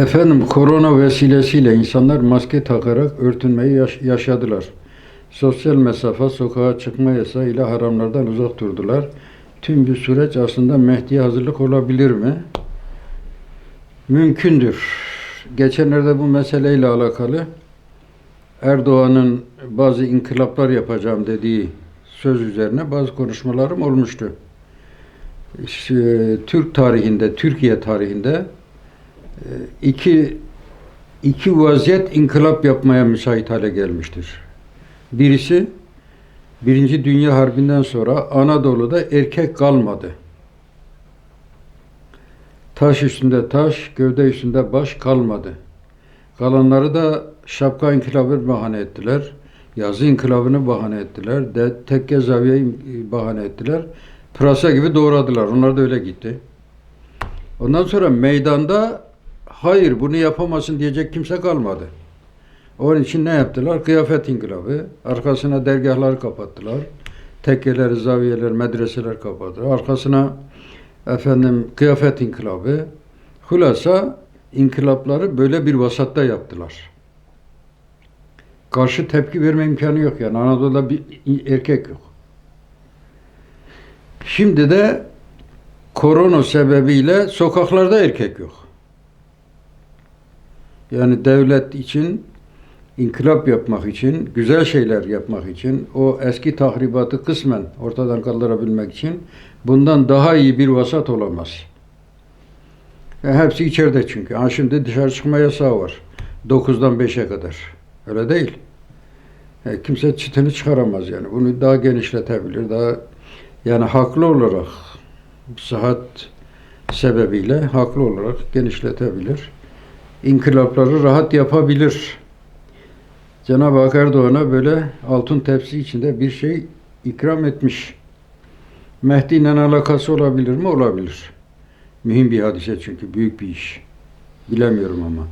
Efendim korona vesilesiyle insanlar maske takarak örtünmeyi yaş- yaşadılar. Sosyal mesafe, sokağa çıkma yasağı ile haramlardan uzak durdular. Tüm bu süreç aslında Mehdi'ye hazırlık olabilir mi? Mümkündür. Geçenlerde bu meseleyle alakalı Erdoğan'ın bazı inkılaplar yapacağım dediği söz üzerine bazı konuşmalarım olmuştu. Türk tarihinde, Türkiye tarihinde iki iki vaziyet inkılap yapmaya müsait hale gelmiştir. Birisi Birinci Dünya Harbi'nden sonra Anadolu'da erkek kalmadı. Taş üstünde taş, gövde üstünde baş kalmadı. Kalanları da şapka inkılabını bahane ettiler. Yazı inkılabını bahane ettiler. De, tekke zaviyeyi bahane ettiler. Pırasa gibi doğradılar. Onlar da öyle gitti. Ondan sonra meydanda hayır bunu yapamazsın diyecek kimse kalmadı. Onun için ne yaptılar? Kıyafet inkılabı. Arkasına dergahları kapattılar. Tekkeleri, zaviyeler, medreseler kapattılar. Arkasına efendim kıyafet inkılabı. Hulasa inkılapları böyle bir vasatta yaptılar. Karşı tepki verme imkanı yok yani. Anadolu'da bir erkek yok. Şimdi de korona sebebiyle sokaklarda erkek yok. Yani devlet için inkılap yapmak için, güzel şeyler yapmak için, o eski tahribatı kısmen ortadan kaldırabilmek için bundan daha iyi bir vasat olamaz. E, hepsi içeride çünkü. Ha şimdi dışarı çıkma yasağı var. 9'dan 5'e kadar. Öyle değil. E, kimse çıtını çıkaramaz yani. Bunu daha genişletebilir. Daha yani haklı olarak sıhhat sebebiyle haklı olarak genişletebilir. İnkılapları rahat yapabilir. Cenab-ı Hak Erdoğan'a böyle altın tepsi içinde bir şey ikram etmiş. Mehdi ile alakası olabilir mi? Olabilir. Mühim bir hadise çünkü. Büyük bir iş. Bilemiyorum ama.